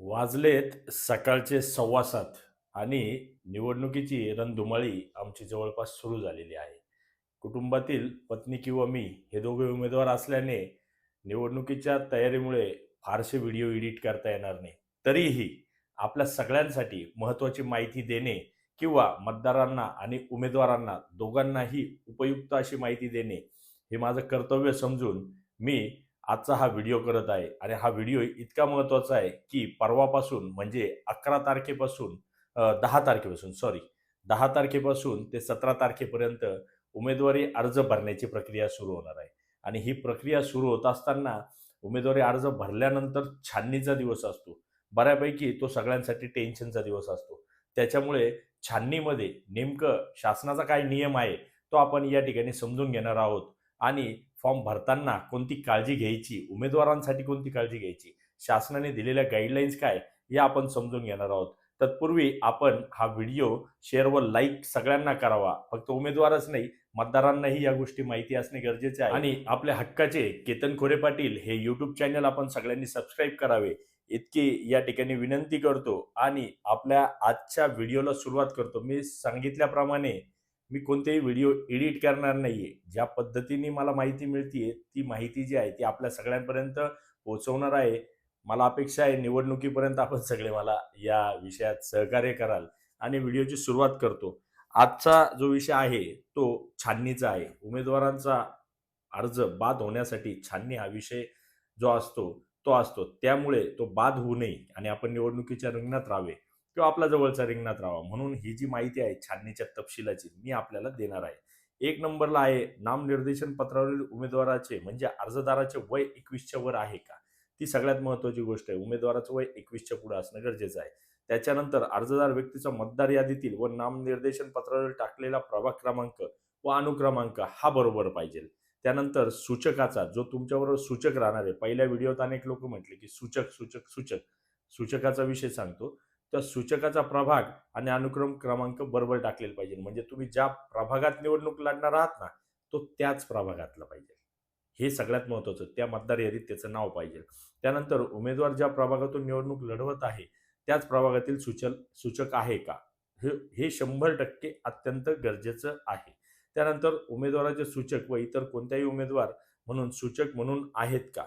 वाजलेत सकाळचे सव्वा सात आणि निवडणुकीची रणधुमाळी आमची जवळपास सुरू झालेली आहे. कुटुंबातील पत्नी किंवा मी हे दोघे उमेदवार असल्याने निवडणुकीच्या तयारीमुळे फारसे व्हिडिओ एडिट करता येणार नाही. तरीही आपल्या सगळ्यांसाठी महत्त्वाची माहिती देणे किंवा मतदारांना आणि उमेदवारांना दोघांनाही उपयुक्त अशी माहिती देणे हे माझं कर्तव्य समजून मी आजचा हा व्हिडिओ करत आहे. आणि हा व्हिडिओ इतका महत्त्वाचा आहे की परवापासून म्हणजे अकरा तारखेपासून दहा तारखेपासून सॉरी दहा तारखेपासून ते सतरा तारखेपर्यंत उमेदवारी अर्ज भरण्याची प्रक्रिया सुरू होणार आहे. आणि ही प्रक्रिया सुरू होत असताना उमेदवारी अर्ज भरल्यानंतर छाननीचा दिवस असतो. बऱ्यापैकी तो सगळ्यांसाठी टेन्शनचा दिवस असतो. त्याच्यामुळे छाननीमध्ये नेमकं शासनाचा काय नियम आहे तो आपण या ठिकाणी समजून घेणार आहोत. आणि फॉर्म भरताना कोणती काळजी घ्यायची? उमेदवारांसाठी कोणती काळजी घ्यायची? शासनाने दिलेल्या गाईडलाईन्स काय? या आपण समजून घेणार आहोत. तत्पूर्वी आपण हा व्हिडिओ शेअर व लाईक सगळ्यांना करावा. फक्त उमेदवारच नाही मतदारांनाही या गोष्टी माहिती असणे गरजेचे आहे. आणि आपल्या हक्काचे केतन खोरे पाटील हे यूट्यूब चॅनल आपण सगळ्यांनी सबस्क्राईब करावे. इतकी या ठिकाणी विनंती करतो आणि आपल्या आजच्या व्हिडिओला सुरुवात करतो. मी सांगितल्याप्रमाणे मी कोणतेही व्हिडिओ एडिट करणार नाही आहे ज्या पद्धतीने मला माहिती मिळतीये ती माहिती जी आहे ती आपल्या सगळ्यांपर्यंत पोहोचवणार आहे. मला अपेक्षा आहे निवडणुकीपर्यंत आपण सगळे मला या विषयात सहकार्य कराल आणि व्हिडिओची सुरुवात करतो. आजचा जो विषय आहे तो छाननीचा आहे. उमेदवारांचा अर्ज बाद होण्यासाठी छाननी हा विषय जो असतो तो असतो. त्यामुळे तो बाद होऊ नये आणि आपण निवडणुकीच्या रिंगणात राहावे. किंवा आपला जवळचा रिंगणात राहावा. म्हणून ही जी माहिती आहे छाननीच्या तपशिलाची मी आपल्याला देणार आहे. एक नंबरला आहे नामनिर्देशन पत्रावरील उमेदवाराचे म्हणजे अर्जदाराचे वय एकवीसच्या वर आहे का? ती सगळ्यात महत्वाची गोष्ट आहे. उमेदवाराचं वय एकवीसच्या पुढे असणं गरजेचं आहे. त्याच्यानंतर अर्जदार व्यक्तीचा मतदार यादीतील व नामनिर्देशन पत्रावर टाकलेला प्रभाग क्रमांक व अनुक्रमांक हा बरोबर पाहिजे. त्यानंतर सूचकाचा जो तुमच्याबरोबर सूचक राहणार आहे. पहिल्या व्हिडिओत अनेक लोक म्हटले की सूचक सूचक सूचक. सूचकाचा विषय सांगतो. त्या सूचकाचा प्रभाग आणि अनुक्रम क्रमांक बरोबर टाकलेला पाहिजे. म्हणजे तुम्ही ज्या प्रभागात निवडणूक लढणार आहात ना तो त्याच प्रभागातला पाहिजे. हे सगळ्यात महत्वाचं. त्या मतदार यादीत त्याचं नाव पाहिजे. त्यानंतर उमेदवार ज्या प्रभागातून निवडणूक लढवत आहे त्याच प्रभागातील सूचल सूचक आहे का? हे हे शंभर टक्के अत्यंत गरजेचं आहे. त्यानंतर उमेदवाराचे सूचक व इतर कोणत्याही उमेदवार म्हणून सूचक म्हणून आहेत का?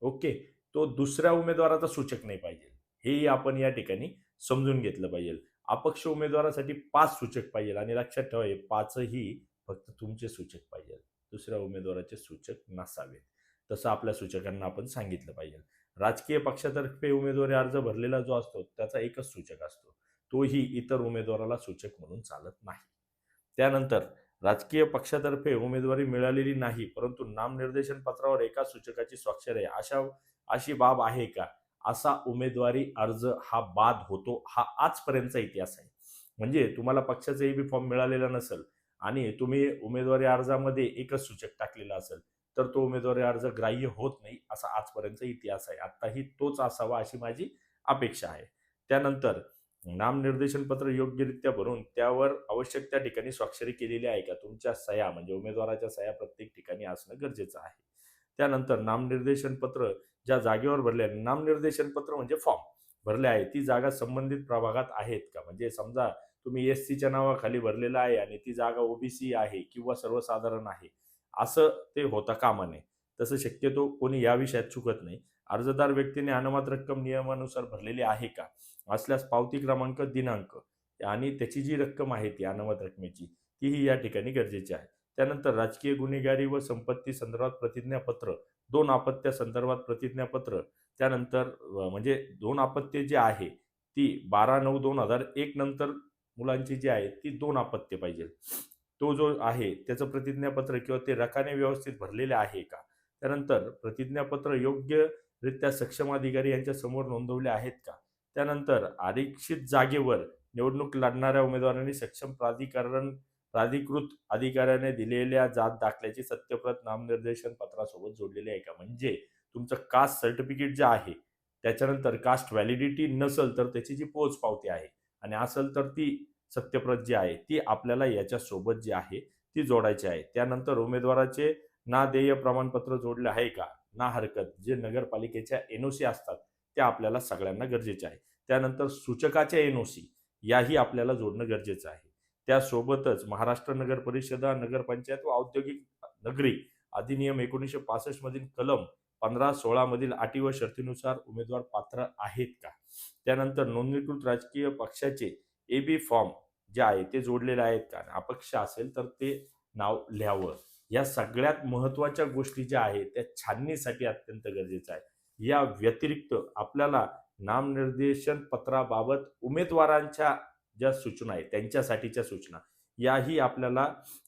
ओके. तो दुसऱ्या उमेदवाराचा सूचक नाही पाहिजे. हेही आपण या ठिकाणी समजून घेतलं पाहिजे. अपक्ष उमेदवारासाठी पाच सूचक पाहिजे आणि लक्षात ठेवा हे पाचही फक्त तुमचे सूचक पाहिजे. दुसऱ्या उमेदवाराचे सूचक नसावेत. तसं आपल्या सूचकांना आपण सांगितलं पाहिजे. राजकीय पक्षातर्फे उमेदवारी अर्ज भरलेला जो असतो त्याचा एकच सूचक असतो. तोही इतर उमेदवाराला सूचक म्हणून चालत नाही. त्यानंतर राजकीय पक्षातर्फे उमेदवारी मिळालेली नाही परंतु नामनिर्देशन पत्रावर एका सूचकाची स्वाक्षर आहे. अशा अशी बाब आहे का? असा उमेदवारी अर्ज हा बाद होतो हा आजपर्यंतचा इतिहास आहे. म्हणजे तुम्हाला पक्षाचा बी फॉर्म मिळालेला नसेल आणि तुम्ही उमेदवारी अर्जामध्ये एकच सूचक टाकलेला असेल तर तो उमेदवारी अर्ज ग्राह्य होत नाही असा आजपर्यंतचा इतिहास आहे. आत्ताही तोच असावा अशी माझी अपेक्षा आहे. त्यानंतर नामनिर्देशन पत्र योग्यरित्या भरून त्यावर आवश्यक त्या ठिकाणी स्वाक्षरी केलेली आहे का? तुमच्या सह्या म्हणजे उमेदवाराच्या सह्या प्रत्येक ठिकाणी असणं गरजेचं आहे. त्यानंतर नामनिर्देशन पत्र ज्या जागेवर भरले आहे नामनिर्देशन पत्र म्हणजे फॉर्म भरले आहे. ती जागा संबंधित प्रभागात आहेत का? म्हणजे समजा तुम्ही एस सीच्या नावाखाली भरलेलं आहे आणि ती जागा ओबीसी आहे किंवा सर्वसाधारण आहे. असं ते होता कामा नये. तसं शक्यतो कोणी या विषयात चुकत नाही. अर्जदार व्यक्तीने अनुमत रक्कम नियमानुसार भरलेली आहे का? असल्यास पावती क्रमांक दिनांक आणि त्याची जी रक्कम आहे ती अनुमत रकमेची तीही या ठिकाणी गरजेची आहे. त्यानंतर राजकीय गुन्हेगारी व संपत्ती संदर्भात प्रतिज्ञापत्र दोन अपत्या संदर्भात प्रतिज्ञापत्र त्यानंतर म्हणजे दोन अपत्य जे आहे ती बारा नऊ दोन हजार एक नंतर मुलांची जी आहे ती दोन अपत्य पाहिजे. तो जो आहे त्याचं प्रतिज्ञापत्र किंवा ते रकाने व्यवस्थित भरलेले आहे का? त्यानंतर प्रतिज्ञापत्र योग्यरित्या सक्षम अधिकारी यांच्या समोर नोंदवले आहेत का? त्यानंतर आरक्षित जागेवर निवडणूक लढणाऱ्या उमेदवारांनी सक्षम प्राधिकरण प्राधिकृत अधिकाऱ्याने दिलेल्या जात दाखल्याची सत्यप्रत नामनिर्देशन पत्रासोबत जोडलेली आहे का? म्हणजे तुमचं कास्ट सर्टिफिकेट जे आहे त्याच्यानंतर कास्ट व्हॅलिडिटी नसेल तर त्याची जी पोच पावती आहे आणि असेल तर ती सत्यप्रत जी आहे ती आपल्याला याच्यासोबत जी आहे ती जोडायची आहे. त्यानंतर उमेदवाराचे ना देय प्रमाणपत्र जोडले आहे का? ना हरकत. जे नगरपालिकेच्या एनओसी असतात त्या आपल्याला सगळ्यांना गरजेच्या आहे. त्यानंतर सूचकाच्या एनओसी याही आपल्याला जोडणं गरजेचं आहे. त्यासोबतच महाराष्ट्र नगर परिषदा नगरपंचायत व औद्योगिक नगरी अधिनियम एकोणीसशे पासष्ट मधील कलम पंधरा सोळा मधील अटी व शर्तीनुसार उमेदवार पात्र आहेत का? त्यानंतर नोंदणीकृत राजकीय पक्षाचे ए बी फॉर्म जे आहे ते जोडलेले आहेत का? आणि अपक्ष असेल तर ते नाव लिहावं. या सगळ्यात महत्त्वाच्या गोष्टी ज्या आहेत त्या छाननीसाठी अत्यंत गरजेचं आहे. या व्यतिरिक्त आपल्याला नामनिर्देशन पत्राबाबत उमेदवारांच्या ज्या सूचना आहेत त्यांच्यासाठीच्या सूचना याही आपल्याला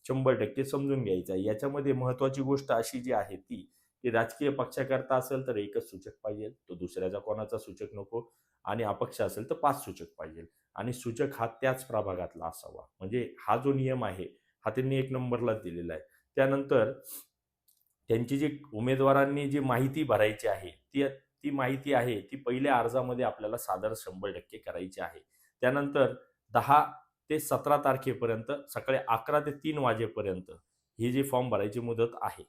शंभर टक्के समजून घ्यायचं आहे. याच्यामध्ये महत्त्वाची गोष्ट अशी जी आहे ती की राजकीय पक्षाकरता असेल तर एकच सूचक पाहिजे तो दुसऱ्याचा कोणाचा सूचक नको आणि अपक्ष असेल तर पाच सूचक पाहिजे. आणि सूचक हा त्याच प्रभागातला असावा. म्हणजे हा जो नियम आहे हा त्यांनी एक नंबरला दिलेला आहे. त्यानंतर त्यांची जी उमेदवारांनी जी माहिती भरायची आहे ती ती माहिती आहे ती पहिल्या अर्जामध्ये आपल्याला सादर शंभर टक्के करायची आहे. त्यानंतर दहा ते सतरा तारखेपर्यंत सकाळी अकरा ते तीन वाजेपर्यंत ही जी फॉर्म भरायची मुदत आहे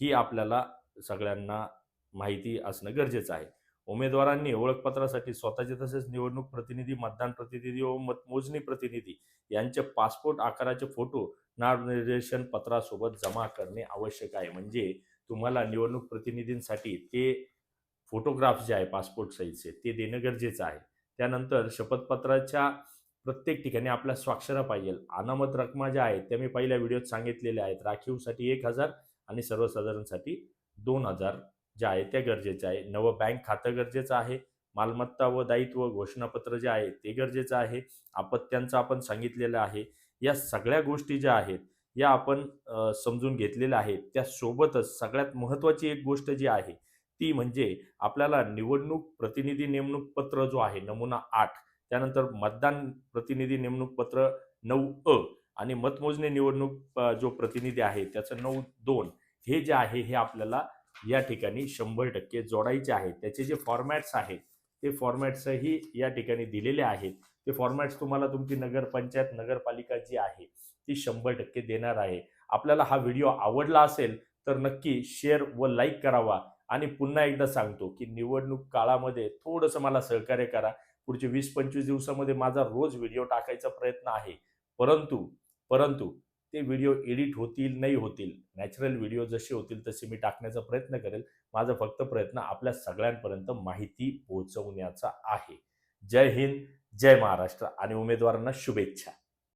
ही आपल्याला सगळ्यांना माहिती असणं गरजेचं आहे. उमेदवारांनी ओळखपत्रासाठी स्वतःचे तसेच निवडणूक प्रतिनिधी मतदान प्रतिनिधी व मतमोजणी प्रतिनिधी यांचे पासपोर्ट आकाराचे फोटो नामनिर्देशन पत्रासोबत जमा करणे आवश्यक आहे. म्हणजे तुम्हाला निवडणूक प्रतिनिधींसाठी ते फोटोग्राफ्स जे आहे पासपोर्ट साईजचे ते देणं गरजेचं आहे. त्यानंतर शपथपत्राच्या प्रत्येक ठिकाणी आपल्या स्वाक्षरा पाहिजे. अनामत रकमा ज्या आहेत त्या मी पहिल्या व्हिडिओत सांगितलेल्या आहेत. राखीवसाठी एक हजार आणि सर्वसाधारणसाठी दोन हजार ज्या आहेत त्या गरजेच्या आहे नवं बँक खातं गरजेचं आहे. मालमत्ता व दायित्व घोषणापत्र जे आहे ते गरजेचं आहे. अपत्यांचं आपण सांगितलेलं आहे. या सगळ्या गोष्टी ज्या आहेत या आपण समजून घेतलेल्या आहेत. त्यासोबतच सगळ्यात महत्त्वाची एक गोष्ट जी आहे ती म्हणजे आपल्याला निवडणूक प्रतिनिधी नेमणूक पत्र जो आहे नमुना आठ त्यानंतर मतदान प्रतिनिधी नेमणूक पत्र नऊ अ आणि मतमोजणी निवडणूक जो प्रतिनिधी आहे त्याचं नऊ दोन हे जे आहे हे आपल्याला या ठिकाणी शंभर टक्के जोडायचे आहेत त्याचे जे फॉर्मॅट्स आहेत ते फॉर्मॅट्सही या ठिकाणी दिलेले आहेत. ते फॉर्मॅट्स तुम्हाला तुमची नगरपंचायत नगरपालिका जी आहे ती शंभर टक्के देणार आहे. आपल्याला हा व्हिडिओ आवडला असेल तर नक्की शेअर व लाईक करावा. आणि पुन्हा एकदा सांगतो की निवडणूक काळामध्ये थोडंसं मला सहकार्य करा. पुढचे वीस पंचवीस दिवसामध्ये माझा रोज व्हिडिओ टाकायचा प्रयत्न आहे. परंतु परंतु ते व्हिडिओ एडिट होतील नाही होतील नॅचरल व्हिडिओ जसे होतील तसे मी टाकण्याचा प्रयत्न करेल. माझा फक्त प्रयत्न आपल्या सगळ्यांपर्यंत माहिती पोहोचवण्याचा आहे. जय हिंद जय महाराष्ट्र आणि उमेदवारांना शुभेच्छा.